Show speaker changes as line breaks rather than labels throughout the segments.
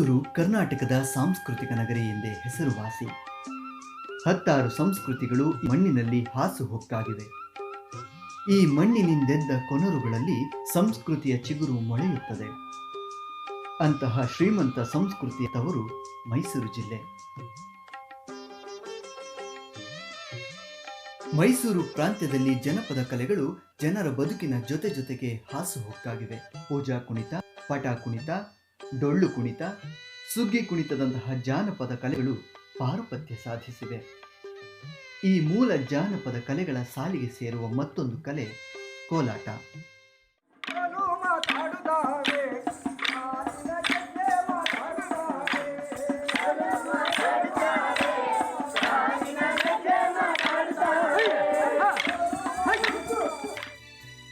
ಮೈಸೂರು ಕರ್ನಾಟಕದ ಸಾಂಸ್ಕೃತಿಕ ನಗರಿ ಎಂದೇ ಹೆಸರುವಾಸಿ. ಹತ್ತಾರು ಸಂಸ್ಕೃತಿಗಳು ಮಣ್ಣಿನಲ್ಲಿ ಹಾಸುಹೊಕ್ಕಾಗಿವೆ ಈ ಮಣ್ಣಿನಿಂದೆದ್ದ ಕೊನರುಗಳಲ್ಲಿ ಸಂಸ್ಕೃತಿಯ ಚಿಗುರು ಮೊಳೆಯುತ್ತದೆ. ಅಂತಹ ಶ್ರೀಮಂತ ಸಂಸ್ಕೃತಿಯ ತವರು ಮೈಸೂರು ಜಿಲ್ಲೆ. ಮೈಸೂರು ಪ್ರಾಂತ್ಯದಲ್ಲಿ ಜನಪದ ಕಲೆಗಳು ಜನರ ಬದುಕಿನ ಜೊತೆ ಜೊತೆಗೆ ಹಾಸುಹೊಕ್ಕಾಗಿವೆ ಪೂಜಾ ಕುಣಿತ, ಪಟ ಕುಣಿತ ಡೊಳ್ಳು ಕುಣಿತ ಸುಗ್ಗಿ ಕುಣಿತದಂತಹ ಜಾನಪದ ಕಲೆಗಳು ಪಾರುಪತ್ಯ ಸಾಧಿಸಿವೆ. ಈ ಮೂಲ ಜಾನಪದ ಕಲೆಗಳ ಸಾಲಿಗೆ ಸೇರುವ ಮತ್ತೊಂದು ಕಲೆ ಕೋಲಾಟ.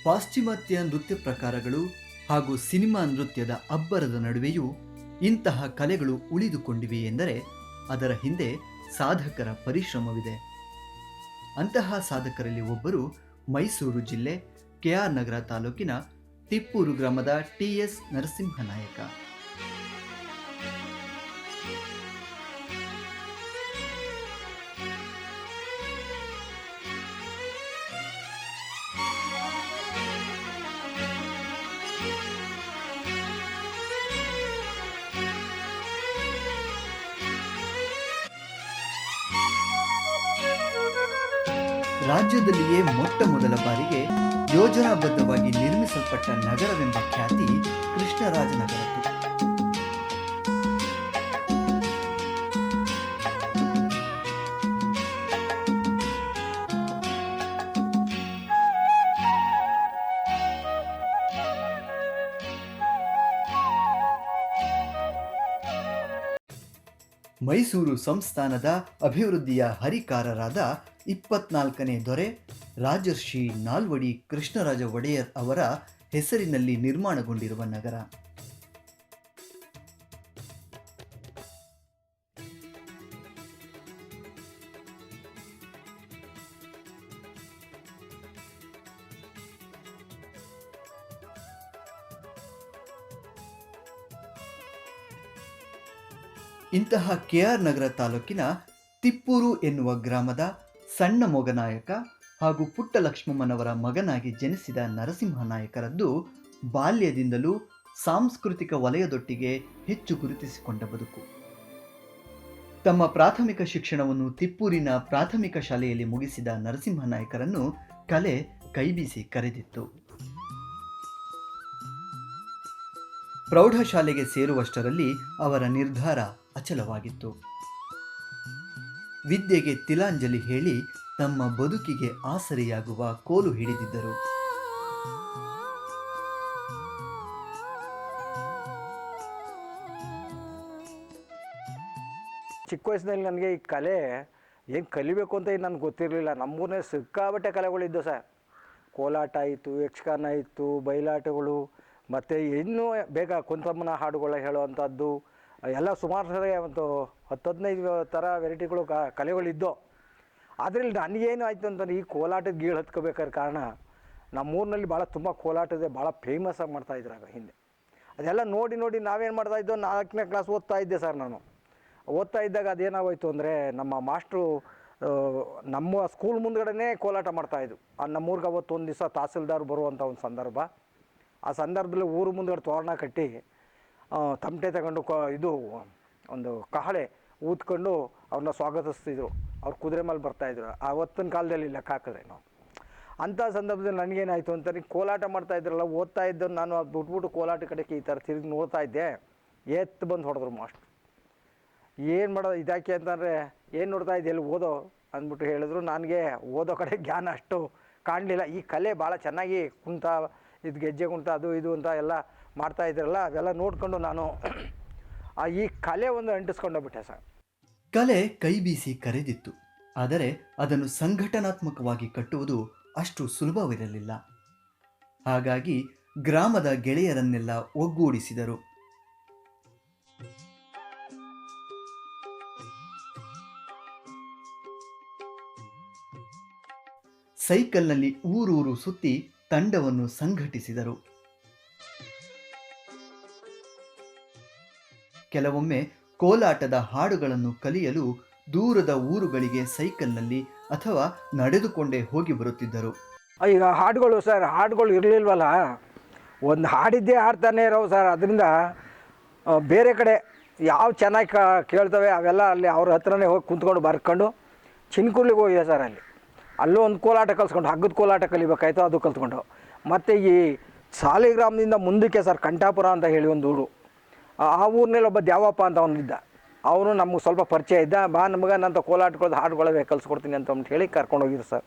ಪಾಶ್ಚಿಮಾತ್ಯ ನೃತ್ಯ ಪ್ರಕಾರಗಳು ಹಾಗೂ ಸಿನಿಮಾ ನೃತ್ಯದ ಅಬ್ಬರದ ನಡುವೆಯೂ ಇಂತಹ ಕಲೆಗಳು ಉಳಿದುಕೊಂಡಿವೆ ಎಂದರೆ ಅದರ ಹಿಂದೆ ಸಾಧಕರ ಪರಿಶ್ರಮವಿದೆ. ಅಂತಹ ಸಾಧಕರಲ್ಲಿ ಒಬ್ಬರು ಮೈಸೂರು ಜಿಲ್ಲೆ ಕೆಆರ್ ನಗರ ತಾಲೂಕಿನ ತಿಪ್ಪೂರು ಗ್ರಾಮದ ಟಿ ಎಸ್ ನರಸಿಂಹನಾಯಕ. ರಾಜ್ಯದಲ್ಲಿಯೇ ಮೊಟ್ಟ ಮೊದಲ ಬಾರಿಗೆ ಯೋಜನಾಬದ್ಧವಾಗಿ ನಿರ್ಮಿಸಲ್ಪಟ್ಟ ನಗರವೆಂಬ ಖ್ಯಾತಿ ಕೃಷ್ಣರಾಜನಗರದ್ದು. ಮೈಸೂರು ಸಂಸ್ಥಾನದ ಅಭಿವೃದ್ಧಿಯ ಹರಿಕಾರರಾದ ಇಪ್ಪತ್ನಾಲ್ಕನೇ ದೊರೆ, ರಾಜರ್ಷಿ ನಾಲ್ವಡಿ ಕೃಷ್ಣರಾಜ ಒಡೆಯರ್ ಅವರ ಹೆಸರಿನಲ್ಲಿ ನಿರ್ಮಾಣಗೊಂಡಿರುವ ನಗರ. ಇಂತಹ ಕೆಆರ್ ನಗರ ತಾಲೂಕಿನ ತಿಪ್ಪೂರು ಎನ್ನುವ ಗ್ರಾಮದ ಸಣ್ಣ ಮೊಗನಾಯಕ ಹಾಗೂ ಪುಟ್ಟ ಲಕ್ಷ್ಮಮ್ಮನವರ ಮಗನಾಗಿ ಜನಿಸಿದ ನರಸಿಂಹನಾಯಕರದ್ದು ಬಾಲ್ಯದಿಂದಲೂ ಸಾಂಸ್ಕೃತಿಕ ವಲಯದೊಟ್ಟಿಗೆ ಹೆಚ್ಚು ಗುರುತಿಸಿಕೊಂಡ ಬದುಕು. ತಮ್ಮ ಪ್ರಾಥಮಿಕ ಶಿಕ್ಷಣವನ್ನು ತಿಪ್ಪೂರಿನ ಪ್ರಾಥಮಿಕ ಶಾಲೆಯಲ್ಲಿ ಮುಗಿಸಿದ ನರಸಿಂಹನಾಯಕರನ್ನು ಕಲೆ ಕೈಬೀಸಿ ಕರೆದಿತ್ತು. ಪ್ರೌಢಶಾಲೆಗೆ ಸೇರುವಷ್ಟರಲ್ಲಿ ಅವರ ನಿರ್ಧಾರ ಅಚಲವಾಗಿತ್ತು. ವಿದ್ಯೆಗೆ ತಿಲಾಂಜಲಿ ಹೇಳಿ ತಮ್ಮ ಬದುಕಿಗೆ ಆಸರೆಯಾಗುವ ಕೋಲು ಹಿಡಿದಿದ್ದರು.
ಚಿಕ್ಕ ವಯಸ್ಸಿನಲ್ಲಿ ನನಗೆ ಈ ಕಲೆ ಏನು ಕಲಿಬೇಕು ಅಂತ ನನಗೆ ಗೊತ್ತಿರಲಿಲ್ಲ. ನಮ್ಮೂರನೇ ಸಿಕ್ಕಾಬಟ್ಟೆ ಕಲೆಗಳಿದ್ದವು ಸರ್. ಕೋಲಾಟ ಆಯಿತು, ಯಕ್ಷಗಾನ ಇತ್ತು ಬಯಲಾಟಗಳು, ಮತ್ತು ಇನ್ನೂ ಬೇಗ ಕುಂತಮ್ಮನ ಹಾಡುಗಳ ಹೇಳುವಂಥದ್ದು ಎಲ್ಲ ಸುಮಾರು ಸರಿ ಒಂದು ಹತ್ತು ಹದಿನೈದು ಥರ ವೆರೈಟಿಗಳು ಕಲೆಗಳಿದ್ದೋ, ಅದ್ರಲ್ಲಿ ನನಗೇನು ಆಯಿತು ಅಂತಂದ್ರೆ ಈ ಕೋಲಾಟದ ಗೀಳು ಹತ್ಕೋಬೇಕಾದ್ರೆ ಕಾರಣ ನಮ್ಮೂರಿನಲ್ಲಿ ಭಾಳ ತುಂಬ ಇದೆ ಭಾಳ ಫೇಮಸ್ ಆಗಿ ಮಾಡ್ತಾಯಿದ್ರು ಆಗ ಹಿಂದೆ. ಅದೆಲ್ಲ ನೋಡಿ ನೋಡಿ ನಾವೇನು ಮಾಡ್ತಾಯಿದ್ದೋ ನಾಲ್ಕನೇ ಕ್ಲಾಸ್ ಓದ್ತಾ ಇದ್ದೆ ಸರ್ ನಾನು. ಓದ್ತಾ ಇದ್ದಾಗ ಅದೇನಾಗೋಯ್ತು ಅಂದರೆ ನಮ್ಮ ಮಾಸ್ಟ್ರು ನಮ್ಮ ಸ್ಕೂಲ್ ಮುಂದ್ಗಡೆನೇ ಕೋಲಾಟ ಮಾಡ್ತಾಯಿದ್ರು ಆ, ನಮ್ಮೂರ್ಗೆ ಅವತ್ತು ಒಂದು ದಿವಸ ತಹಸೀಲ್ದಾರ್ ಬರುವಂಥ ಒಂದು ಸಂದರ್ಭ. ಆ ಸಂದರ್ಭದಲ್ಲಿ ಊರು ಮುಂದ್ಗಡೆ ತೋರಣ ಕಟ್ಟಿ ತಮಟೆ ತಗೊಂಡು ಕೋ ಇದು ಒಂದು ಕಹಳೆ ಊದ್ಕೊಂಡು ಅವ್ರನ್ನ ಸ್ವಾಗತಿಸ್ತಿದ್ರು. ಅವ್ರು ಕುದುರೆ ಮೇಲೆ ಬರ್ತಾಯಿದ್ರು ಆವತ್ತಿನ ಕಾಲದಲ್ಲಿ ಲೆಕ್ಕ ಹಾಕಿದ್ರೆ ನಾವು. ಅಂಥ ಸಂದರ್ಭದಲ್ಲಿ ನನಗೇನಾಯಿತು ಅಂತ ನೀವು ಕೋಲಾಟ ಮಾಡ್ತಾ ಇದ್ರಲ್ಲ, ಓದ್ತಾ ಇದ್ದ ನಾನು ಅದು ಬಿಟ್ಬಿಟ್ಟು ಕೋಲಾಟ ಕಡೆಗೆ ಈ ಥರ ತಿರುಗಿ ನೋಡ್ತಾ ಇದ್ದೆ. ಎತ್ತು ಬಂದು ಹೊಡೆದ್ರು ಮಾಸ್ಟ್ರು ಏನು ಮಾಡೋದು ಇದಾಕೆ ಅಂತಂದರೆ, ಏನು ನೋಡ್ತಾ ಇದ್ದೆ, ಎಲ್ಲಿ ಓದೋ ಅಂದ್ಬಿಟ್ಟು ಹೇಳಿದ್ರು. ನನಗೆ ಓದೋ ಕಡೆ ಜ್ಞಾನ ಅಷ್ಟು ಕಾಣಲಿಲ್ಲ. ಈ ಕಲೆ ಭಾಳ ಚೆನ್ನಾಗಿ ಕುಂತ ಇದು ಗೆಜ್ಜೆ ಕುಂತ ಅದು ಇದು ಅಂತ ಎಲ್ಲ ಮಾಡ್ತಾ ಇದ್ರಲ್ಲ, ಅದೆಲ್ಲ ನೋಡ್ಕೊಂಡು ನಾನು ಆ ಈ ಕಲೆ ಒಂದು ಅಂಟಿಸ್ಕೊಂಡೋಗ್ಬಿಟ್ಟೆ ಸರ್.
ಕಲೆ ಕೈಬೀಸಿ ಕರೆದಿತ್ತು. ಆದರೆ ಅದನ್ನು ಸಂಘಟನಾತ್ಮಕವಾಗಿ ಕಟ್ಟುವುದು ಅಷ್ಟು ಸುಲಭವಿರಲಿಲ್ಲ. ಹಾಗಾಗಿ ಗ್ರಾಮದ ಗೆಳೆಯರನ್ನೆಲ್ಲ ಒಗ್ಗೂಡಿಸಿದರು. ಸೈಕಲ್ನಲ್ಲಿ ಊರೂರು ಸುತ್ತಿ ತಂಡವನ್ನು ಸಂಘಟಿಸಿದರು. ಕೆಲವೊಮ್ಮೆ ಕೋಲಾಟದ ಹಾಡುಗಳನ್ನು ಕಲಿಯಲು ದೂರದ ಊರುಗಳಿಗೆ ಸೈಕಲ್ನಲ್ಲಿ ಅಥವಾ ನಡೆದುಕೊಂಡೇ ಹೋಗಿ ಬರುತ್ತಿದ್ದರು.
ಈಗ ಹಾಡುಗಳು ಸರ್, ಹಾಡುಗಳು ಇರಲಿಲ್ವಲ್ಲ? ಒಂದು ಹಾಡಿದ್ದೇ ಹಾಡ್ತಾನೆ ಇರೋ ಸರ್. ಅದರಿಂದ ಬೇರೆ ಕಡೆ ಯಾವ ಚೆನ್ನಾಗಿ ಕೇಳ್ತವೆ ಅವೆಲ್ಲ ಅಲ್ಲಿ ಅವ್ರ ಹತ್ರನೇ ಹೋಗಿ ಕುಂತ್ಕೊಂಡು ಬರ್ಕೊಂಡು ಚಿನ್ಕುರ್ಲಿಗೆ ಹೋಗಿದೆ ಸರ್ ಅಲ್ಲಿ. ಅಲ್ಲೂ ಒಂದು ಕೋಲಾಟ ಕಲ್ಸ್ಕೊಂಡು, ಹಗ್ಗದ ಕೋಲಾಟ ಕಲಿಬೇಕಾಯ್ತು, ಅದು ಕಲ್ತ್ಕೊಂಡು. ಮತ್ತು ಈ ಸಾಲಿಗ್ರಾಮದಿಂದ ಮುಂದಕ್ಕೆ ಸರ್, ಕಂಠಾಪುರ ಅಂತ ಹೇಳಿ ಒಂದು ಊರು. ಆ- ಊರಿನಲ್ಲಿ ಒಬ್ಬ ದ್ಯಾವಪ್ಪ ಅಂತ ಅವನಿದ್ದ ಅವನು ನಮಗೆ ಸ್ವಲ್ಪ ಪರಿಚಯ ಇದ್ದ. ಬಾ ನಮಗೆ ನಂತ ಕೋಲಾಟಗಳದ್ದು ಹಾಡುಗಳವೇ ಕಲಿಸ್ಕೊಡ್ತೀನಿ ಅಂತ ಅಂದ್ಬಿಟ್ಟು ಹೇಳಿ ಕರ್ಕೊಂಡು ಹೋಗಿದ್ರು ಸರ್.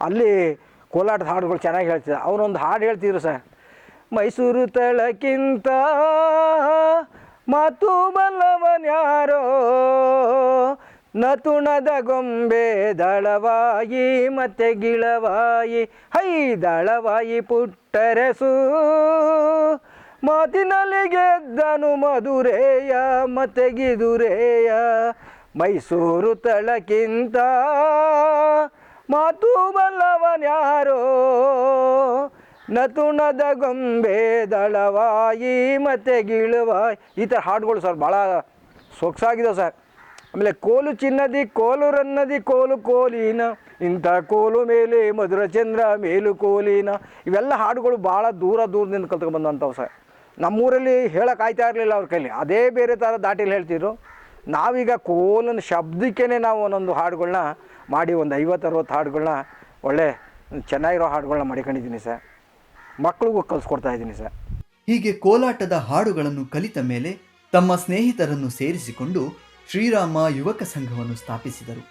ಅಲ್ಲಿ ಕೋಲಾಟದ ಹಾಡುಗಳು ಚೆನ್ನಾಗಿ ಹೇಳ್ತಿದ್ದ. ಅವನೊಂದು ಹಾಡು ಹೇಳ್ತಿದ್ರು ಸರ್. ಮೈಸೂರು ತಳಕ್ಕಿಂತ ಮಾತು ಬಲ್ಲವನ್ಯಾರೋ ನತುಣದ ಗೊಂಬೆ ದಳವಾಯಿ ಮತ್ತೆ ಗಿಳವಾಯಿ ಹೈ ದಳವಾಯಿ ಪುಟ್ಟರಸು. ಮಾತಿನಲ್ಲಿ ಗೆದ್ದನು ಮಧುರೇಯ, ಮತೆಗಿದುರೇಯ, ಮೈಸೂರು ತಳಕ್ಕಿಂತ ಮಾತು ಬಲ್ಲವನ್ಯಾರೋ ನತುಣದ ಗೊಂಬೆ ದಳವಾಯಿ ಮತ್ತೆ ಈ ಥರ ಹಾಡುಗಳು ಸರ್ ಭಾಳ ಸೊಗಸಾಗಿದೆ ಸರ್. ಆಮೇಲೆ ಕೋಲು ಚಿನ್ನದಿ, ಕೋಲು ರನ್ನದಿ, ಕೋಲು ಕೋಲಿನ, ಇಂಥ ಕೋಲು ಮೇಲೆ ಮಧುರ ಚಂದ್ರ ಮೇಲು ಕೋಲಿನ. ಇವೆಲ್ಲ ಹಾಡುಗಳು ಭಾಳ ದೂರ ದೂರದಿಂದ ಕಲ್ತ್ಕೊಂಡು ಬಂದಂಥವು ಸರ್. ನಮ್ಮೂರಲ್ಲಿ ಹೇಳಕ್ಕೆ ಆಯ್ತಾ ಇರಲಿಲ್ಲ ಅವ್ರ ಕೈಲಿ. ಅದೇ ಬೇರೆ ಥರ ದಾಟಿಲಿ ಹೇಳ್ತಿದ್ರು. ನಾವೀಗ ಕೋಲನ ಶಬ್ದಕ್ಕೇ ನಾವು ಒಂದೊಂದು ಹಾಡುಗಳನ್ನ ಮಾಡಿ, ಒಂದು ಐವತ್ತು ಅರವತ್ತು ಹಾಡುಗಳನ್ನ ಒಳ್ಳೆ ಚೆನ್ನಾಗಿರೋ ಹಾಡುಗಳನ್ನ ಮಾಡಿಕೊಂಡಿದ್ದೀನಿ ಸರ್. ಮಕ್ಳಿಗೂ ಕಲಿಸ್ಕೊಡ್ತಾ ಇದ್ದೀನಿ ಸರ್.
ಹೀಗೆ ಕೋಲಾಟದ ಹಾಡುಗಳನ್ನು ಕಲಿತ ಮೇಲೆ ತಮ್ಮ ಸ್ನೇಹಿತರನ್ನು ಸೇರಿಸಿಕೊಂಡು ಶ್ರೀರಾಮ ಯುವಕ ಸಂಘವನ್ನು ಸ್ಥಾಪಿಸಿದರು.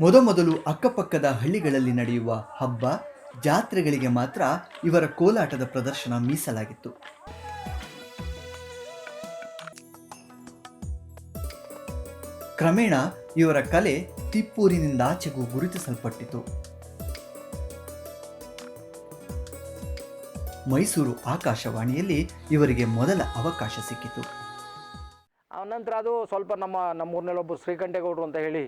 ಮೊದಮೊದಲು ಅಕ್ಕಪಕ್ಕದ ಹಳ್ಳಿಗಳಲ್ಲಿ ನಡೆಯುವ ಹಬ್ಬ ಜಾತ್ರೆಗಳಿಗೆ ಮಾತ್ರ ಇವರ ಕೋಲಾಟದ ಪ್ರದರ್ಶನ ಮೀಸಲಾಗಿತ್ತು. ಕ್ರಮೇಣ ಇವರ ಕಲೆ ತಿಪ್ಪೂರಿನಿಂದಾಚೆಗೂ ಗುರುತಿಸಲ್ಪಟ್ಟಿತು. ಮೈಸೂರು ಆಕಾಶವಾಣಿಯಲ್ಲಿ ಇವರಿಗೆ ಮೊದಲ ಅವಕಾಶ ಸಿಕ್ಕಿತು.
ಆನಂತರ ಅದು ಸ್ವಲ್ಪ ನಮ್ಮ ನಮ್ಮೂರಿನಲ್ಲಿ ಒಬ್ಬರು ಶ್ರೀಕಂಠೇಗೌಡರು ಅಂತ ಹೇಳಿ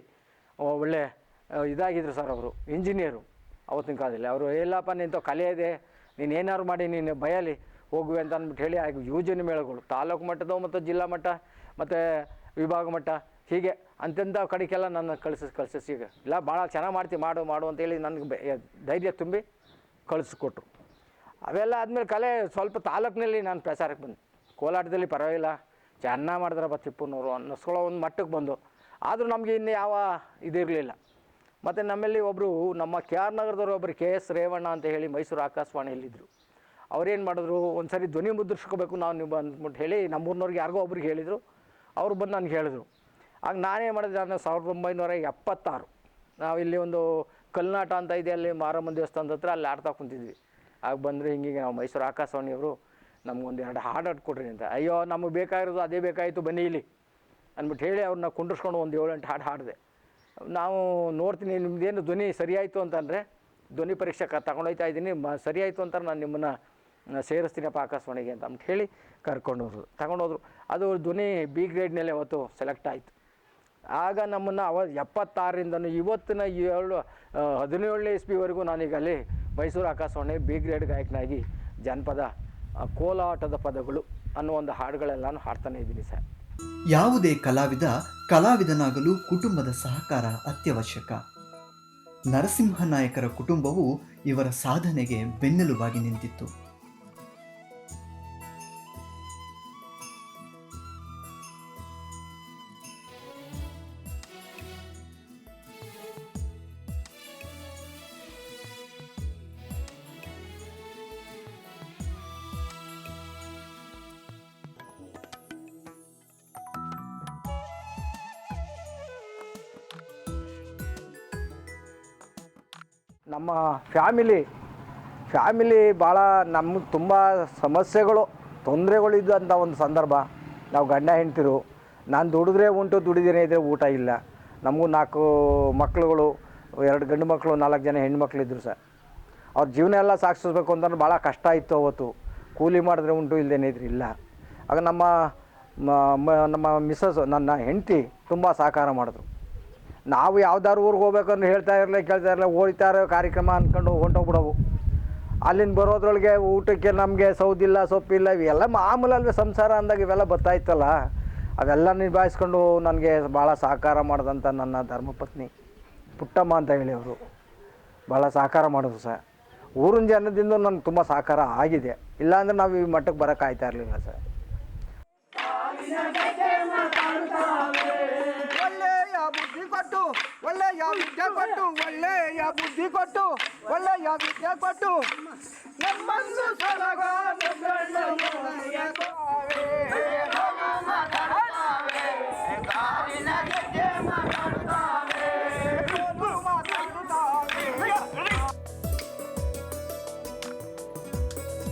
ಒಳ್ಳೆ ಆ, ಇದಾಗಿದ್ರು ಸರ್ ಅವರು ಇಂಜಿನಿಯರು ಅವತ್ತಿನ ಕಾಲದಲ್ಲಿ. ಅವರು ಎಲ್ಲಪ್ಪ ನಿಂತು ಕಲೆ ಇದೆ ನೀನು ಏನಾದ್ರು ಮಾಡಿ ನೀನು ಬಯಲಿ ಹೋಗುವೆ ಅಂತ ಅಂದ್ಬಿಟ್ಟು ಹೇಳಿ ಆಗ ಯೋಜನೆ ಮೇಳಗಳು ತಾಲೂಕು ಮಟ್ಟದ ಮತ್ತು ಜಿಲ್ಲಾ ಮಟ್ಟ ಮತ್ತು ವಿಭಾಗ ಮಟ್ಟ ಹೀಗೆ ಅಂತೆಂಥ ಕಡೆಗೆಲ್ಲ ನನ್ನ ಕಳ್ಸಿಸ್ ಕಳ್ಸಿಸಿ ಈಗ. ಇಲ್ಲ, ಭಾಳ ಚೆನ್ನಾಗಿ ಮಾಡ್ತೀವಿ ಮಾಡು ಮಾಡು ಅಂತೇಳಿ ನನಗೆ ಧೈರ್ಯ ತುಂಬಿ ಕಳಿಸ್ಕೊಟ್ರು. ಅವೆಲ್ಲ ಆದಮೇಲೆ ಕಲೆ ಸ್ವಲ್ಪ ತಾಲೂಕಿನಲ್ಲಿ ನಾನು ಪ್ರಚಾರಕ್ಕೆ ಬಂದೆ. ಕೋಲಾಟದಲ್ಲಿ ಪರವಾಗಿಲ್ಲ. ಚೆನ್ನಾಗಿ ಮಾಡಿದ್ರಪ್ಪ ತಿಪ್ಪನವರು ಅನ್ನಿಸ್ಕೊಳ್ಳೋ ಒಂದು ಮಟ್ಟಕ್ಕೆ ಬಂದು. ಆದರೂ ನಮಗೆ ಇನ್ನು ಯಾವ ಇದಿರಲಿಲ್ಲ. ಮತ್ತು ನಮ್ಮಲ್ಲಿ ಒಬ್ಬರು ನಮ್ಮ ಕೆ ಆರ್ ನಗರದವರು ಒಬ್ಬರು ಕೆ ಎಸ್ ರೇವಣ್ಣ ಅಂತ ಹೇಳಿ ಮೈಸೂರು ಆಕಾಶವಾಣಿಯಲ್ಲಿದ್ದರು ಅವ್ರೇನು ಮಾಡಿದ್ರು? ಒಂದು ಸರಿ ಧ್ವನಿ ಮುದ್ರಿಸ್ಕೋಬೇಕು ನಾವು ನೀವು ಅಂದ್ಬಿಟ್ಟು ಹೇಳಿ ನಮ್ಮೂರಿನವ್ರಿಗೆ ಯಾರಿಗೋ ಒಬ್ರಿಗೆ ಹೇಳಿದರು. ಅವ್ರು ಬಂದು ನನಗೆ ಹೇಳಿದ್ರು. ಆಗ ನಾನೇ ಮಾಡಿದೆ ನಾನು ಸಾವಿರದ ಒಂಬೈನೂರ ಎಪ್ಪತ್ತಾರು. ನಾವು ಇಲ್ಲಿ ಒಂದು ಕಲ್ನಾಟ ಅಂತ ಇದೆ, ಅಲ್ಲಿ ಮಾರಮ್ಮನ ದೇವಸ್ಥಾನದ ಹತ್ರ ಅಲ್ಲಿ ಆಡ್ತಾ ಕುಂತಿದ್ವಿ. ಆಗ ಬಂದರೆ ಹಿಂಗೆ ನಾವು ಮೈಸೂರು ಆಕಾಶವಾಣಿಯವರು ನಮಗೊಂದು ಎರಡು ಹಾಡು ಹಾಡ್ಕೊಡ್ರಿ ಅಂತ. ಅಯ್ಯೋ, ನಮಗೆ ಬೇಕಾಗಿರೋದು ಅದೇ ಬೇಕಾಯಿತು ಬನ್ನಿ ಇಲ್ಲಿ ಅಂದ್ಬಿಟ್ಟು ಹೇಳಿ ಅವ್ರನ್ನ ಕುಂಡ್ರಿಸ್ಕೊಂಡು ಒಂದು ಏಳೆಂಟು ಹಾಡು ಹಾಡಿದೆ. ನಾವು ನೋಡ್ತೀನಿ, ನಿಮ್ದೇನು ಧ್ವನಿ ಸರಿಯಾಯಿತು ಅಂತಂದರೆ ಧ್ವನಿ ಪರೀಕ್ಷೆ ಕ ತಗೊಂಡೋಗ್ತಾ ಇದ್ದೀನಿ, ಮ ಸರಿಯಾಯಿತು ಅಂತ ನಾನು ನಿಮ್ಮನ್ನು ಸೇರಿಸ್ತೀನಪ್ಪ ಆಕಾಶವಾಣಿಗೆ ಅಂತ ಅಂದ್ಬಿಟ್ಟು ಹೇಳಿ ಕರ್ಕೊಂಡು ಹೋದ್ರು. ತಗೊಂಡೋದ್ರು ಅದು ಧ್ವನಿ ಬಿ ಗ್ರೇಡ್ನಲ್ಲೇ ಅವತ್ತು ಸೆಲೆಕ್ಟ್ ಆಯಿತು. ಆಗ ನಮ್ಮನ್ನು ಅವ ಎಪ್ಪತ್ತಾರರಿಂದನೂ ಇವತ್ತಿನ ಏಳು ಹದಿನೇಳನೇ ಇಸ್ವಿವರೆಗೂ ನಾನೀಗ ಅಲ್ಲಿ ಮೈಸೂರು ಆಕಾಶವಾಣಿ ಬಿ ಗ್ರೇಡ್ ಗಾಯಕನಾಗಿ ಜನಪದ ಕೋಲಾಟದ ಪದಗಳು ಅನ್ನೋ ಒಂದು ನಾನು ಹಾಡ್ತಾನೆ ಇದ್ದೀನಿ ಸರ್.
ಯಾವುದೇ ಕಲಾವಿದ ಕಲಾವಿದನಾಗಲು ಕುಟುಂಬದ ಸಹಕಾರ ಅತ್ಯವಶ್ಯಕ. ನರಸಿಂಹ ನಾಯಕರ ಕುಟುಂಬವು ಇವರ ಸಾಧನೆಗೆ ಬೆನ್ನೆಲುಬಾಗಿ ನಿಂತಿತ್ತು.
ನಮ್ಮ ಫ್ಯಾಮಿಲಿ ಫ್ಯಾಮಿಲಿ ಭಾಳ ನಮ್ಮ ತುಂಬ ಸಮಸ್ಯೆಗಳು ತೊಂದರೆಗಳು ಇದ್ದಂಥ ಒಂದು ಸಂದರ್ಭ. ನಾವು ಗಂಡ ಹೆಂಡ್ತಿರು, ನಾನು ದುಡಿದ್ರೆ ಉಂಟು ದುಡಿದೇನೆ ಇದ್ದರೆ ಊಟ ಇಲ್ಲ. ನಮಗೂ ನಾಲ್ಕು ಮಕ್ಕಳುಗಳು ಎರಡು ಗಂಡು ಮಕ್ಕಳು ನಾಲ್ಕು ಜನ ಹೆಣ್ಮಕ್ಳು ಇದ್ದರು ಸರ್. ಅವ್ರ ಜೀವನ ಎಲ್ಲ ಸಾಗಿಸ್ಬೇಕು ಅಂತಂದ್ರೆ ಭಾಳ ಕಷ್ಟ ಇತ್ತು ಅವತ್ತು. ಕೂಲಿ ಮಾಡಿದ್ರೆ ಉಂಟು ಇಲ್ಲದೇನೆ ಇದ್ರೆ ಇಲ್ಲ. ಆಗ ನಮ್ಮ ನಮ್ಮ ಮಿಸ್ಸಸ್, ನನ್ನ ಹೆಂಡತಿ ತುಂಬ ಸಹಕಾರ ಮಾಡಿದ್ರು. ನಾವು ಯಾವ್ದಾದ್ರು ಊರಿಗೆ ಹೋಗ್ಬೇಕಂದ್ರೆ ಹೇಳ್ತಾ ಇರಲ್ಲ ಕೇಳ್ತಾ ಹೋಗ್ತಾ ಇರೋ ಕಾರ್ಯಕ್ರಮ ಅಂದ್ಕೊಂಡು ಹೊಂಟೋಗ್ಬಿಡವು ಅಲ್ಲಿಂದ ಬರೋದ್ರೊಳಗೆ ಊಟಕ್ಕೆ ನಮಗೆ ಸೌದಿಲ್ಲ, ಸೊಪ್ಪಿಲ್ಲ, ಇವೆಲ್ಲ ಮಾಮೂಲಲ್ವೇ ಸಂಸಾರ ಅಂದಾಗ ಇವೆಲ್ಲ ಬರ್ತಾಯಿತ್ತಲ್ಲ ಅವೆಲ್ಲ ನಿಭಾಯಿಸ್ಕೊಂಡು ನನಗೆ ಭಾಳ ಸಹಕಾರ ಮಾಡಿದಂಥ ನನ್ನ ಧರ್ಮಪತ್ನಿ, ಪುಟ್ಟಮ್ಮ ಅಂತ ಹೇಳಿ ಅವರು. ಭಾಳ ಸಹಕಾರ ಮಾಡಿದ್ರು ಸರ್ ಊರಿನ ಜನದಿಂದ ನನಗೆ ತುಂಬ ಸಹಕಾರ ಆಗಿದೆ. ಇಲ್ಲಾಂದ್ರೆ ನಾವು ಈ ಮಟ್ಟಕ್ಕೆ ಬರೋಕ್ಕಾಯ್ತಾ ಇರಲಿಲ್ಲ ಸರ್.
ಬುದ್ಧಿ ಕೊಟ್ಟು ಒಳ್ಳೆಯ ವಿದ್ಯೆ ಕೊಟ್ಟು ಒಳ್ಳೆಯ ಬುದ್ಧಿ ಕೊಟ್ಟು ಒಳ್ಳೆಯ ವಿದ್ಯೆ ಕೊಟ್ಟು ನಮ್ಮನ್ನು.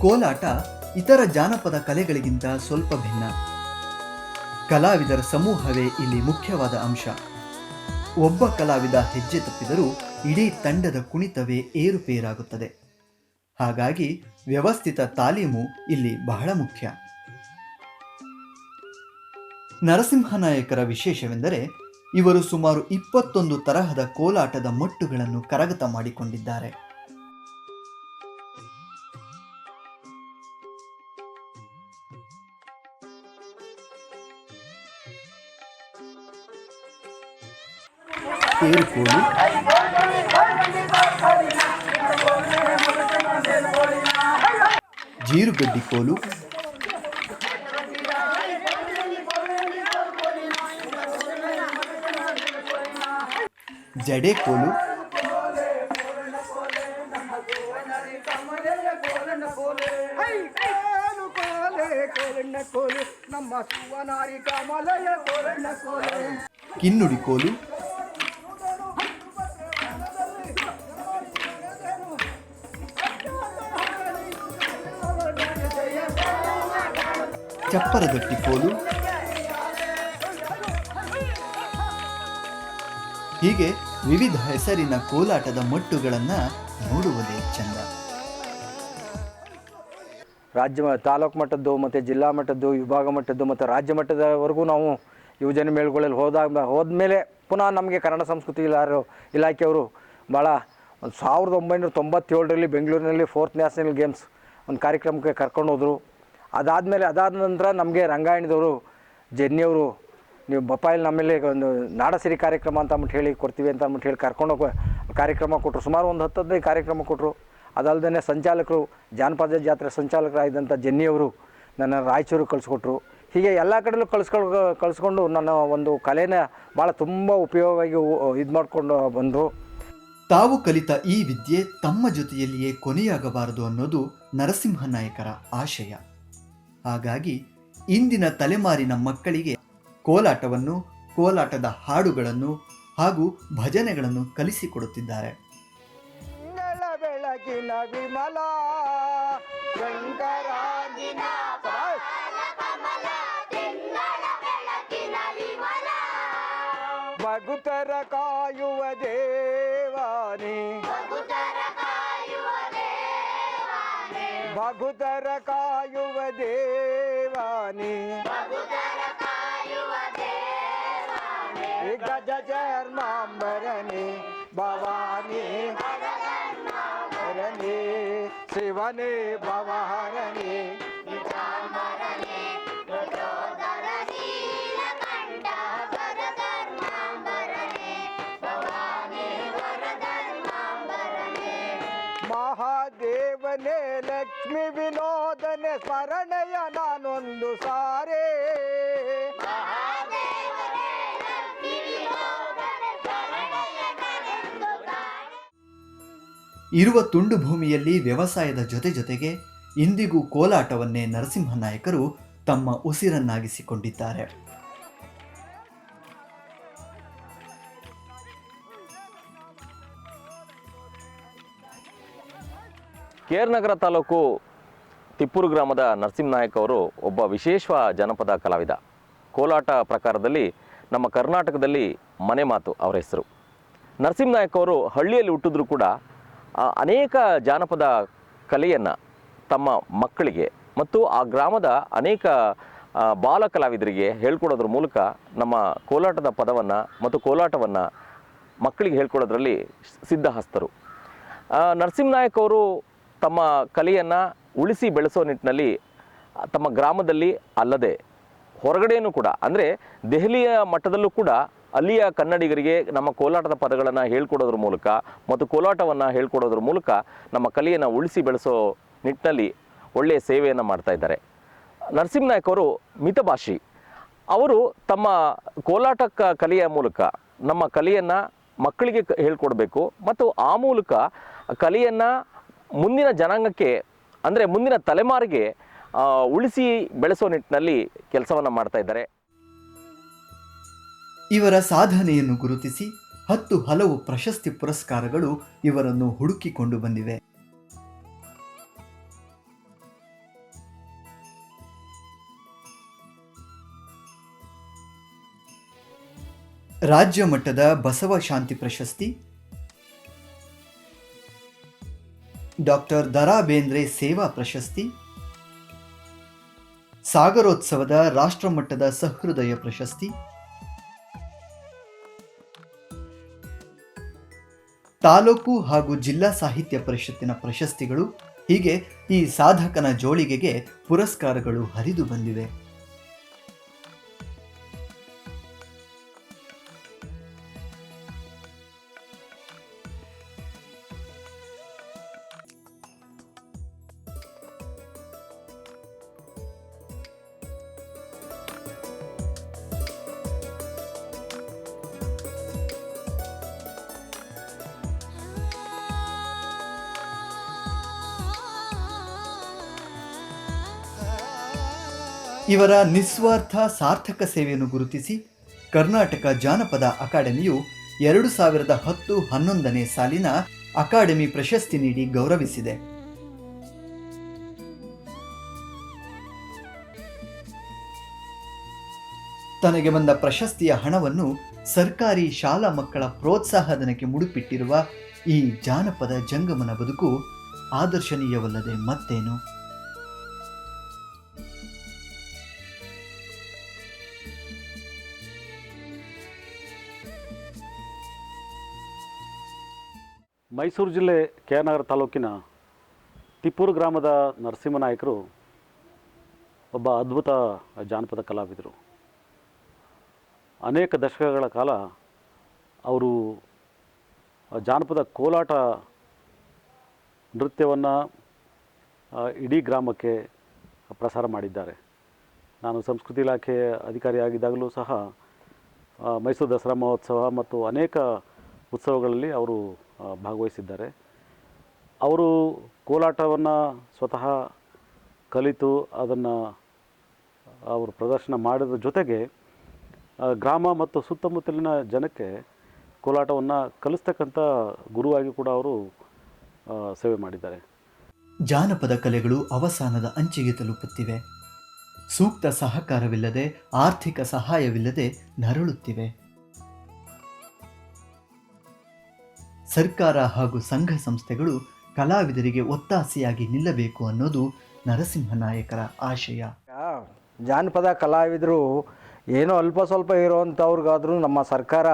ಕೋಲಾಟ ಇತರ ಜಾನಪದ ಕಲೆಗಳಿಗಿಂತ ಸ್ವಲ್ಪ ಭಿನ್ನ. ಕಲಾವಿದರ ಸಮೂಹವೇ ಇಲ್ಲಿ ಮುಖ್ಯವಾದ ಅಂಶ. ಒಬ್ಬ ಕಲಾವಿದ ಹೆಜ್ಜೆ ತಪ್ಪಿದರೂ ಇಡೀ ತಂಡದ ಕುಣಿತವೇ ಏರುಪೇರಾಗುತ್ತದೆ. ಹಾಗಾಗಿ ವ್ಯವಸ್ಥಿತ ತಾಲೀಮು ಇಲ್ಲಿ ಬಹಳ ಮುಖ್ಯ. ನರಸಿಂಹನಾಯಕರ ವಿಶೇಷವೆಂದರೆ ಇವರು ಸುಮಾರು ಇಪ್ಪತ್ತೊಂದು ತರಹದ ಕೋಲಾಟದ ಮೊಟ್ಟುಗಳನ್ನು ಕರಗತ ಮಾಡಿಕೊಂಡಿದ್ದಾರೆ. ಏರುಕೋಲು ಜೀರುಗಡ್ಡಿ ಕೋಲು ಜಡೆ ಕೋಲು
ಹೈ, ಕೋಲು ಕೋಲು
ಹೀಗೆ ವಿವಿಧ ಹೆಸರಿನ ಕೋಲಾಟದ ಮಟ್ಟುಗಳನ್ನು ನೋಡುವುದೇ ಚಂದ.
ರಾಜ್ಯ ತಾಲೂಕು ಮಟ್ಟದ್ದು ಮತ್ತು ಜಿಲ್ಲಾ ಮಟ್ಟದ್ದು, ವಿಭಾಗ ಮಟ್ಟದ್ದು ಮತ್ತು ರಾಜ್ಯ ಮಟ್ಟದವರೆಗೂ ನಾವು ಯುವಜನ ಮೇಳಗಳಲ್ಲಿ ಹೋದಾಗ ಹೋದ್ಮೇಲೆ ಪುನಃ ನಮಗೆ ಕನ್ನಡ ಸಂಸ್ಕೃತಿ ಇಲಾಖೆ ಇಲಾಖೆಯವರು ಭಾಳ ಒಂದು ಸಾವಿರದ ಒಂಬೈನೂರ ತೊಂಬತ್ತೇಳರಲ್ಲಿ ಬೆಂಗಳೂರಿನಲ್ಲಿ ಫೋರ್ತ್ ನ್ಯಾಷನಲ್ ಗೇಮ್ಸ್ ಒಂದು ಕಾರ್ಯಕ್ರಮಕ್ಕೆ ಕರ್ಕೊಂಡು ಹೋದರು. ಅದಾದಮೇಲೆ, ಅದಾದ ನಂತರ ನಮಗೆ ರಂಗಾಯಣದವರು ಜನ್ನಿಯವರು ನೀವು ಬಪ್ಪಾಯಲ್ಲಿ ನಮ್ಮಲ್ಲಿ ಒಂದು ನಾಡಸಿರಿ ಕಾರ್ಯಕ್ರಮ ಅಂತ ಅಂದ್ಬಿಟ್ಟು ಹೇಳಿ ಕೊಡ್ತೀವಿ ಅಂತ ಅಂದ್ಬಿಟ್ಟು ಹೇಳಿ ಕರ್ಕೊಂಡೋಗಿ ಕಾರ್ಯಕ್ರಮ ಕೊಟ್ಟರು ಸುಮಾರು ಒಂದು ಹತ್ತು ಹದಿನೈದು ಕಾರ್ಯಕ್ರಮ ಕೊಟ್ಟರು ಅದಲ್ಲದೆ ಸಂಚಾಲಕರು, ಜಾನಪದ ಜಾತ್ರೆ ಸಂಚಾಲಕರಾಗಿದ್ದಂಥ ಜನ್ನಿಯವರು ನನ್ನ ರಾಯಚೂರು ಕಳಿಸ್ಕೊಟ್ರು. ಹೀಗೆ ಎಲ್ಲ ಕಡೆಯಲ್ಲೂ ಕಳ್ಸ್ಕೊಳ್, ಕಳಿಸ್ಕೊಂಡು ನನ್ನ ಒಂದು ಕಲೆನ ಭಾಳ ತುಂಬ ಉಪಯೋಗವಾಗಿ ಇದು ಮಾಡಿಕೊಂಡು ಬಂದರು.
ತಾವು ಕಲಿತ ಈ ವಿದ್ಯೆ ತಮ್ಮ ಜೊತೆಯಲ್ಲಿಯೇ ಕೊನೆಯಾಗಬಾರದು ಅನ್ನೋದು ನರಸಿಂಹನಾಯಕರ ಆಶಯ. ಹಾಗಾಗಿ ಇಂದಿನ ತಲೆಮಾರಿನ ಮಕ್ಕಳಿಗೆ ಕೋಲಾಟವನ್ನು ಕೋಲಾಟದ ಹಾಡುಗಳನ್ನು ಹಾಗೂ ಭಜನೆಗಳನ್ನು ಕಲಿಸಿಕೊಡುತ್ತಿದ್ದಾರೆ.
ಭಗುತರ ಕಾಯುವ ದೇವಾನಿ. ಭಗುತರ ಕಾಯುವ ದೇವಾನಿ ಈ ಗಜ ಚರ್ಮಾಂಬರನೆ ಭವಾನಿ ಹರಣಿ ಶಿವನೇ ಭವಹರಣಿ ಮಹಾದೇವನೇ ಲಕ್ಷ್ಮಿ ವಿನೋದನೆ ಸ್ಮರಣೆಯ ನಾನೊಂದು ಸಾರೇ.
ಇರುವ ತುಂಡು ಭೂಮಿಯಲ್ಲಿ ವ್ಯವಸಾಯದ ಜೊತೆ ಜೊತೆಗೆ ಇಂದಿಗೂ ಕೋಲಾಟವನ್ನೇ ನರಸಿಂಹನಾಯಕರು ತಮ್ಮ ಉಸಿರನ್ನಾಗಿಸಿಕೊಂಡಿದ್ದಾರೆ.
ಕೆ ನಗರ ತಾಲೂಕು ತಿಪ್ಪೂರು ಗ್ರಾಮದ ನರಸಿಂಹನಾಯಕ್ ಅವರು ಒಬ್ಬ ವಿಶೇಷ ಜನಪದ ಕಲಾವಿದ. ಕೋಲಾಟ ಪ್ರಕಾರದಲ್ಲಿ ನಮ್ಮ ಕರ್ನಾಟಕದಲ್ಲಿ ಮನೆ ಮಾತು ಅವರ ಹೆಸರು. ನರಸಿಂಹನಾಯಕ್ ಅವರು ಹಳ್ಳಿಯಲ್ಲಿ ಹುಟ್ಟಿದ್ರು ಕೂಡ ಅನೇಕ ಜಾನಪದ ಕಲೆಯನ್ನು ತಮ್ಮ ಮಕ್ಕಳಿಗೆ ಮತ್ತು ಆ ಗ್ರಾಮದ ಅನೇಕ ಬಾಲ ಕಲಾವಿದರಿಗೆ ಹೇಳ್ಕೊಡೋದ್ರ ಮೂಲಕ ನಮ್ಮ ಕೋಲಾಟದ ಪದವನ್ನು ಮತ್ತು ಕೋಲಾಟವನ್ನು ಮಕ್ಕಳಿಗೆ ಹೇಳ್ಕೊಡೋದ್ರಲ್ಲಿ ಸಿದ್ಧಹಸ್ತರು. ನರಸಿಂಹನಾಯಕ್ ಅವರು ತಮ್ಮ ಕಲೆಯನ್ನು ಉಳಿಸಿ ಬೆಳೆಸೋ ನಿಟ್ಟಿನಲ್ಲಿ ತಮ್ಮ ಗ್ರಾಮದಲ್ಲಿ ಅಲ್ಲದೆ ಹೊರಗಡೆಯೂ ಕೂಡ, ಅಂದರೆ ದೆಹಲಿಯ ಮಟ್ಟದಲ್ಲೂ ಕೂಡ ಅಲ್ಲಿಯ ಕನ್ನಡಿಗರಿಗೆ ನಮ್ಮ ಕೋಲಾಟದ ಪದಗಳನ್ನು ಹೇಳ್ಕೊಡೋದ್ರ ಮೂಲಕ ಮತ್ತು ಕೋಲಾಟವನ್ನು ಹೇಳ್ಕೊಡೋದ್ರ ಮೂಲಕ ನಮ್ಮ ಕಲೆಯನ್ನು ಉಳಿಸಿ ಬೆಳೆಸೋ ನಿಟ್ಟಿನಲ್ಲಿ ಒಳ್ಳೆಯ ಸೇವೆಯನ್ನು ಮಾಡ್ತಾ ಇದ್ದಾರೆ. ನರಸಿಂಹನಾಯ್ಕ ಅವರು ಮಿತಭಾಷಿ. ಅವರು ತಮ್ಮ ಕೋಲಾಟ ಕಲೆಯ ಮೂಲಕ ನಮ್ಮ ಕಲೆಯನ್ನು ಮಕ್ಕಳಿಗೆ ಹೇಳ್ಕೊಡ್ಬೇಕು ಮತ್ತು ಆ ಮೂಲಕ ಕಲೆಯನ್ನು ಮುಂದಿನ ಜನಾಂಗಕ್ಕೆ, ಅಂದರೆ ಮುಂದಿನ ತಲೆಮಾರಿಗೆ ಉಳಿಸಿ ಬೆಳೆಸೋ ನಿಟ್ಟಿನಲ್ಲಿ ಕೆಲಸವನ್ನು ಮಾಡ್ತಾ ಇದ್ದಾರೆ.
ಇವರ ಸಾಧನೆಯನ್ನು ಗುರುತಿಸಿ ಹತ್ತು ಹಲವು ಪ್ರಶಸ್ತಿ ಪುರಸ್ಕಾರಗಳು ಇವರನ್ನು ಹುಡುಕಿಕೊಂಡು ಬಂದಿವೆ. ರಾಜ್ಯ ಮಟ್ಟದ ಬಸವ ಶಾಂತಿ ಪ್ರಶಸ್ತಿ ಡಾಕ್ಟರ್ ದರಾ ಬೇಂದ್ರೆ ಸೇವಾ ಪ್ರಶಸ್ತಿ, ಸಾಗರೋತ್ಸವದ ರಾಷ್ಟ್ರಮಟ್ಟದ ಸಹೃದಯ ಪ್ರಶಸ್ತಿ, ತಾಲೂಕು ಹಾಗೂ ಜಿಲ್ಲಾ ಸಾಹಿತ್ಯ ಪರಿಷತ್ತಿನ ಪ್ರಶಸ್ತಿಗಳು, ಹೀಗೆ ಈ ಸಾಧಕನ ಜೋಳಿಗೆಗೆ ಪುರಸ್ಕಾರಗಳು ಹರಿದು ಬಂದಿವೆ. ಇವರ ನಿಸ್ವಾರ್ಥ ಸಾರ್ಥಕ ಸೇವೆಯನ್ನು ಗುರುತಿಸಿ ಕರ್ನಾಟಕ ಜಾನಪದ ಅಕಾಡೆಮಿಯು ಎರಡು ಸಾವಿರದ ಹತ್ತು ಹನ್ನೊಂದನೇ ಸಾಲಿನ ಅಕಾಡೆಮಿ ಪ್ರಶಸ್ತಿ ನೀಡಿ ಗೌರವಿಸಿದೆ. ತನಗೆ ಬಂದ ಪ್ರಶಸ್ತಿಯ ಹಣವನ್ನು ಸರ್ಕಾರಿ ಶಾಲಾ ಮಕ್ಕಳ ಪ್ರೋತ್ಸಾಹಧನಕ್ಕೆ ಮುಡುಪಿಟ್ಟಿರುವ ಈ ಜಾನಪದ ಜಂಗಮನ ಬದುಕು ಆದರ್ಶನೀಯವಲ್ಲದೆ ಮತ್ತೇನು?
ಮೈಸೂರು ಜಿಲ್ಲೆ ಕೆ ಆರ್ ನಗರ ತಾಲೂಕಿನ ತಿಪ್ಪೂರು ಗ್ರಾಮದ ನರಸಿಂಹನಾಯಕರು ಒಬ್ಬ ಅದ್ಭುತ ಜಾನಪದ ಕಲಾವಿದರು. ಅನೇಕ ದಶಕಗಳ ಕಾಲ ಅವರು ಜಾನಪದ ಕೋಲಾಟ ನೃತ್ಯವನ್ನು ಇಡೀ ಗ್ರಾಮಕ್ಕೆ ಪ್ರಸಾರ ಮಾಡಿದ್ದಾರೆ. ನಾನು ಸಂಸ್ಕೃತಿ ಇಲಾಖೆ ಅಧಿಕಾರಿಯಾಗಿದ್ದಾಗಲೂ ಸಹ ಮೈಸೂರು ದಸರಾ ಮಹೋತ್ಸವ ಮತ್ತು ಅನೇಕ ಉತ್ಸವಗಳಲ್ಲಿ ಅವರು ಭಾಗವಹಿಸಿದ್ದಾರೆ. ಅವರು ಕೋಲಾಟವನ್ನು ಸ್ವತಃ ಕಲಿತು ಅದನ್ನು ಅವರು ಪ್ರದರ್ಶನ ಮಾಡಿದ ಜೊತೆಗೆ ಗ್ರಾಮ ಮತ್ತು ಸುತ್ತಮುತ್ತಲಿನ ಜನಕ್ಕೆ ಕೋಲಾಟವನ್ನು ಕಲಿಸ್ತಕ್ಕಂಥ ಗುರುವಾಗಿ ಕೂಡ ಅವರು ಸೇವೆ ಮಾಡಿದ್ದಾರೆ.
ಜಾನಪದ ಕಲೆಗಳು ಅವಸಾನದ ಅಂಚಿಗೆ ತಲುಪುತ್ತಿವೆ. ಸೂಕ್ತ ಸಹಕಾರವಿಲ್ಲದೆ ಆರ್ಥಿಕ ಸಹಾಯವಿಲ್ಲದೆ ನರಳುತ್ತಿವೆ. ಸರ್ಕಾರ ಹಾಗೂ ಸಂಘ ಸಂಸ್ಥೆಗಳು ಕಲಾವಿದರಿಗೆ ಒತ್ತಾಸೆಯಾಗಿ ನಿಲ್ಲಬೇಕು ಅನ್ನೋದು ನರಸಿಂಹನಾಯಕರ ಆಶಯ.
ಜಾನಪದ ಕಲಾವಿದರು ಏನೋ ಅಲ್ಪ ಸ್ವಲ್ಪ ಇರೋವಂಥವ್ರಿಗಾದ್ರೂ ನಮ್ಮ ಸರ್ಕಾರ,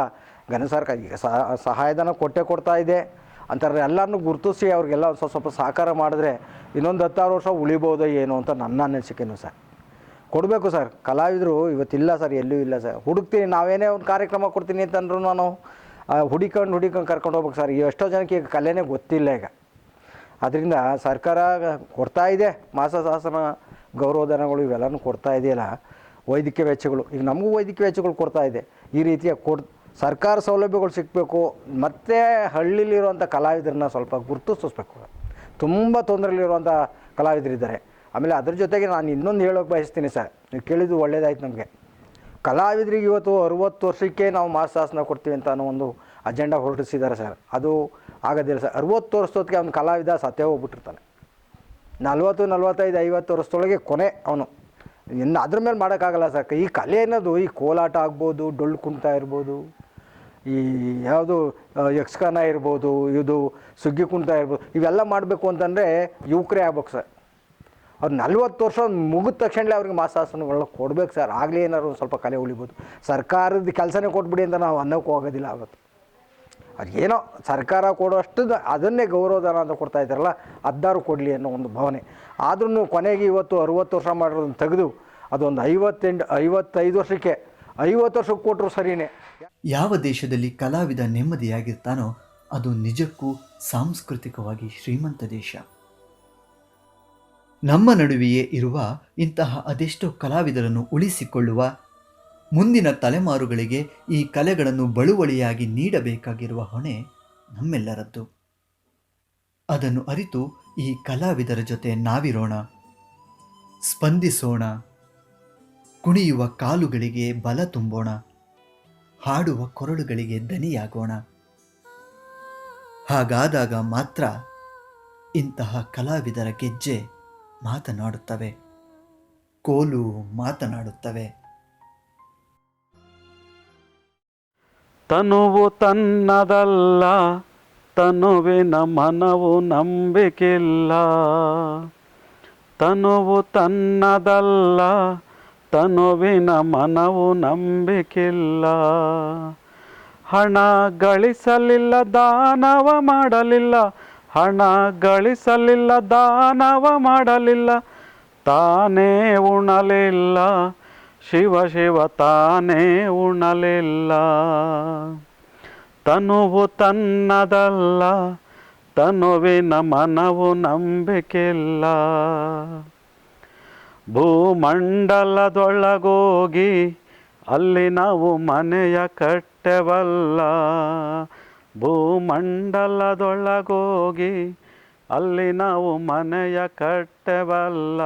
ಘನ ಸರ್ಕಾರ ಈಗ ಸಹ- ಸಹಾಯಧನ ಕೊಟ್ಟೆ ಕೊಡ್ತಾ ಇದೆ. ಅಂತಾರೆ ಎಲ್ಲರನ್ನೂ ಗುರುತಿಸಿ ಅವ್ರಿಗೆಲ್ಲ ಸ್ವಲ್ಪ ಸ್ವಲ್ಪ ಸಹಕಾರ ಮಾಡಿದ್ರೆ ಇನ್ನೊಂದು ಹತ್ತಾರು ವರ್ಷ ಉಳಿಬೋದೋ ಏನೋ ಅಂತ ನನ್ನ ಅನಿಸಿಕೆನೂ ಸರ್. ಕೊಡಬೇಕು ಸರ್. ಕಲಾವಿದರು ಇವತ್ತಿಲ್ಲ ಸರ್ ಎಲ್ಲೂ ಇಲ್ಲ ಸರ್. ಹುಡುಕ್ತೀನಿ, ನಾವೇನೇ ಒಂದು ಕಾರ್ಯಕ್ರಮ ಕೊಡ್ತೀನಿ ಅಂತಂದ್ರೂ ನಾನು ಹುಡಿಕೊಂಡು ಹುಡಿಕೊಂಡು ಕರ್ಕೊಂಡು ಹೋಗ್ಬೇಕು ಸರ್. ಎಷ್ಟೋ ಜನಕ್ಕೆ ಈಗ ಕಲೆನೇ ಗೊತ್ತಿಲ್ಲ ಈಗ. ಅದರಿಂದ ಸರ್ಕಾರ ಕೊಡ್ತಾ ಇದೆ. ಮಾಸಶಾಸನ ಗೌರವಧನಗಳು ಇವೆಲ್ಲನೂ ಕೊಡ್ತಾ ಇದೆಯಲ್ಲ. ವೈದ್ಯಕೀಯ ವೆಚ್ಚಗಳು. ಈಗ ನಮಗೂ ವೈದ್ಯಕೀಯ ವೆಚ್ಚಗಳು ಕೊಡ್ತಾ ಇದೆ. ಈ ರೀತಿಯ ಕೊಡ್ ಸರ್ಕಾರ ಸೌಲಭ್ಯಗಳು ಸಿಗಬೇಕು ಮತ್ತು ಹಳ್ಳಿಲಿರುವಂಥ ಕಲಾವಿದರನ್ನ ಸ್ವಲ್ಪ ಗುರುತಿಸ್ಬೇಕು. ತುಂಬ ತೊಂದರೆಲಿರುವಂಥ ಕಲಾವಿದರಿದ್ದಾರೆ. ಆಮೇಲೆ ಅದ್ರ ಜೊತೆಗೆ ನಾನು ಇನ್ನೊಂದು ಹೇಳೋಕೆ ಬಯಸ್ತೀನಿ ಸರ್. ನೀವು ಕೇಳಿದ್ದು ಒಳ್ಳೇದಾಯ್ತು ನಮಗೆ. ಕಲಾವಿದರಿಗೆ ಇವತ್ತು ಅರುವತ್ತು ವರ್ಷಕ್ಕೆ ನಾವು ಮಾಸಾಸನ ಕೊಡ್ತೀವಿ ಅಂತ ಅನ್ನೋ ಒಂದು ಅಜೆಂಡಾ ಹೊರಟಿಸಿದ್ದಾರೆ ಸರ್. ಅದು ಆಗೋದಿಲ್ಲ ಸರ್. ಅರುವತ್ತು ವರ್ಷದೊತ್ತಿಗೆ ಅವ್ನು ಕಲಾವಿದ ಸತ್ಯ ಹೋಗ್ಬಿಟ್ಟಿರ್ತಾನೆ. ನಲ್ವತ್ತು, ನಲ್ವತ್ತೈದು, ಐವತ್ತು ವರ್ಷದೊಳಗೆ ಕೊನೆ ಅವನು. ಇನ್ನು ಅದ್ರ ಮೇಲೆ ಮಾಡೋಕ್ಕಾಗಲ್ಲ ಸರ್. ಈ ಕಲೆ ಅನ್ನೋದು ಈ ಕೋಲಾಟ ಆಗ್ಬೋದು, ಡೊಳ್ಳು ಕುಣಿತ ಇರ್ಬೋದು, ಈ ಯಾವುದು ಯಕ್ಷಗಾನ ಇರ್ಬೋದು, ಇದು ಸುಗ್ಗಿ ಕುಣಿತ ಇರ್ಬೋದು, ಇವೆಲ್ಲ ಮಾಡಬೇಕು ಅಂತಂದರೆ ಯುವಕರೇ ಆಗ್ಬೇಕು ಸರ್. ಅವ್ರು ನಲ್ವತ್ತು ವರ್ಷ ಮುಗಿದ ತಕ್ಷಣಲೇ ಅವ್ರಿಗೆ ಮಾಸಾಸನಗಳನ್ನ ಕೊಡ್ಬೇಕು ಸರ್. ಆಗಲೇ ಏನಾದ್ರು ಒಂದು ಸ್ವಲ್ಪ ಕಲೆ ಉಳಿಬೋದು. ಸರ್ಕಾರದ ಕೆಲಸನೇ ಕೊಟ್ಬಿಡಿ ಅಂತ ನಾವು ಅನ್ನೋಕ್ಕೂ ಹೋಗೋದಿಲ್ಲ ಆಗುತ್ತೆ ಅದು ಏನೋ ಸರ್ಕಾರ ಕೊಡೋಷ್ಟು ಅದನ್ನೇ ಗೌರವಧನ ಅಂತ ಕೊಡ್ತಾ ಇದ್ದಾರಲ್ಲ ಅದ್ದಾರು ಕೊಡಲಿ ಅನ್ನೋ ಒಂದು ಭಾವನೆ. ಆದ್ರೂ ಕೊನೆಗೆ ಇವತ್ತು ಅರುವತ್ತು ವರ್ಷ ಮಾಡೋದನ್ನು ತೆಗೆದು ಅದೊಂದು ಐವತ್ತೆಂಟು, ಐವತ್ತೈದು ವರ್ಷಕ್ಕೆ ಐವತ್ತು ವರ್ಷಕ್ಕೆ ಕೊಟ್ಟರು ಸರಿಯೇ
ಯಾವ ದೇಶದಲ್ಲಿ ಕಲಾವಿದ ನೆಮ್ಮದಿಯಾಗಿರ್ತಾನೋ ಅದು ನಿಜಕ್ಕೂ ಸಾಂಸ್ಕೃತಿಕವಾಗಿ ಶ್ರೀಮಂತ ದೇಶ. ನಮ್ಮ ನಡುವೆಯೇ ಇರುವ ಇಂತಹ ಅದೆಷ್ಟೋ ಕಲಾವಿದರನ್ನು ಉಳಿಸಿಕೊಳ್ಳುವ ಮುಂದಿನ ತಲೆಮಾರುಗಳಿಗೆ ಈ ಕಲೆಗಳನ್ನು ಬಳುವಳಿಯಾಗಿ ನೀಡಬೇಕಾಗಿರುವ ಹೊಣೆ ನಮ್ಮೆಲ್ಲರದ್ದು. ಅದನ್ನು ಅರಿತು ಈ ಕಲಾವಿದರ ಜೊತೆ ನಾವಿರೋಣ. ಸ್ಪಂದಿಸೋಣ. ಕುಣಿಯುವ ಕಾಲುಗಳಿಗೆ ಬಲ ತುಂಬೋಣ. ಹಾಡುವ ಕೊರಳುಗಳಿಗೆ ದನಿಯಾಗೋಣ. ಹಾಗಾದಾಗ ಮಾತ್ರ ಇಂತಹ ಕಲಾವಿದರ ಗೆಜ್ಜೆ ಮಾತನಾಡುತ್ತವೆ. ಕೋಲು ಮಾತನಾಡುತ್ತವೆ.
ತನುವು ತನ್ನದಲ್ಲ, ತನುವಿನ ಮನವು ನಂಬಿಕಿಲ್ಲ ತನುವು ತನ್ನದಲ್ಲ, ತನುವಿನ ಮನವು ನಂಬಿಕಿಲ್ಲ ಹಣ ಗಳಿಸಲಿಲ್ಲ, ದಾನವ ಮಾಡಲಿಲ್ಲ ಹಣ ಗಳಿಸಲಿಲ್ಲ, ದಾನವ ಮಾಡಲಿಲ್ಲ, ತಾನೇ ಉಣಲಿಲ್ಲ, ಶಿವ ಶಿವ ತಾನೇ ಉಣಲಿಲ್ಲ. ತನುವು ತನ್ನದಲ್ಲ, ತನುವಿನ ಮನವು ನಂಬಿಕೆಲ್ಲ ಭೂಮಂಡಲದೊಳಗೋಗಿ ಅಲ್ಲಿ ನಾವು ಮನೆಯ ಕಟ್ಟೆವಲ್ಲ. ಭೂಮಂಡಲದೊಳಗೋಗಿ ಅಲ್ಲಿ ನಾವು ಮನೆಯ ಕಟ್ಟೆವಲ್ಲ.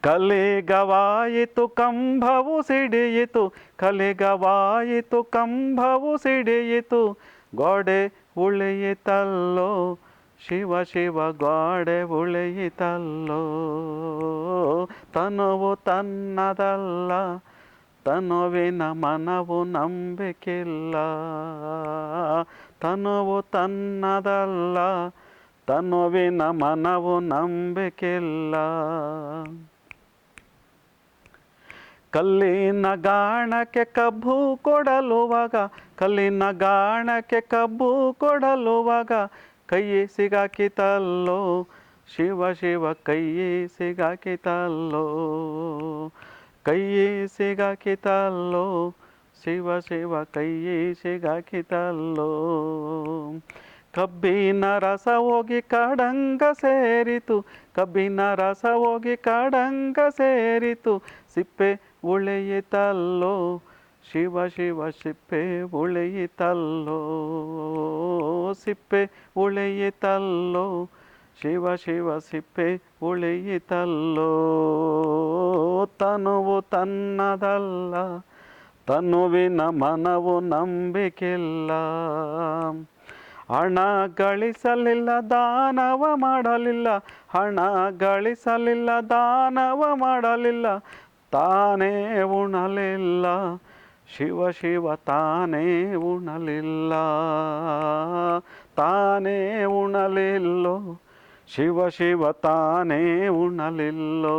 ಕಲಿಗವಾಯಿತು ಕಂಭವು ಸಿಡಿಯಿತು, ಕಲಿಗವಾಯಿತು ಕಂಭವು ಸಿಡಿಯಿತು, ಗೋಡೆ ಉಳಿಯಿತಲ್ಲೋ, ಶಿವ ಶಿವ ಗೋಡೆ ಉಳಿಯಿತಲ್ಲೋ. ತನುವು ತನ್ನದಲ್ಲ ತನುವಿನ ಮನವು ನಂಬಿಕಿಲ್ಲ, ತನುವು ತನ್ನದಲ್ಲ ತನುವಿನ ಮನವು ನಂಬಿಕಿಲ್ಲ. ಕಲ್ಲಿನ ಗಾಣಕ್ಕೆ ಕಬ್ಬು ಕೊಡಲುವಾಗ, ಕಲ್ಲಿನ ಗಾಣಕ್ಕೆ ಕಬ್ಬು ಕೊಡಲುವಾಗ ಕೈಯಿ ಸಿಗಾಕಿತಲ್ಲೋ, ಶಿವ ಶಿವ ಕೈಯಿ ಸಿಗಾಕಿತಲ್ಲೋ. ಕೈ ಸಿಗಾಕಿತಲ್ಲೋ, ಶಿವ ಶಿವ ಕೈ ಸಿಗಾಕಿತಲ್ಲೋ. ಕಬ್ಬಿನ ರಸ ಹೋಗಿ ಕಡಂಗ ಸೇರಿತು, ಕಬ್ಬಿನ ರಸ ಹೋಗಿ ಕಡಂಗ ಸೇರಿತು, ಸಿಪ್ಪೆ ಉಳಿಯಿತಲ್ಲೋ, ಶಿವ ಶಿವ ಸಿಪ್ಪೆ ಉಳಿಯಿತಲ್ಲೋ. ಸಿಪ್ಪೆ ಉಳಿಯಿತಲ್ಲೋ ಶಿವ ಶಿವ ಸಿಪ್ಪೆ ಉಳಿಯಿತಲ್ಲೋ? ತನುವು ತನ್ನದಲ್ಲ, ತನುವಿನ ಮನವು ನಂಬಿಕೆಲ್ಲ ಹಣ ಗಳಿಸಲಿಲ್ಲ, ದಾನವ ಮಾಡಲಿಲ್ಲ. ಹಣ ಗಳಿಸಲಿಲ್ಲ, ದಾನವ ಮಾಡಲಿಲ್ಲ. ತಾನೇ ಉಣಲಿಲ್ಲ. ಶಿವ ಶಿವ ತಾನೇ ಉಣಲಿಲ್ಲ. ತಾನೇ ಉಣಲಿಲ್ಲೋ? ಶಿವ ಶಿವ ತಾನೇ ಉಣಲಿಲ್ಲೋ.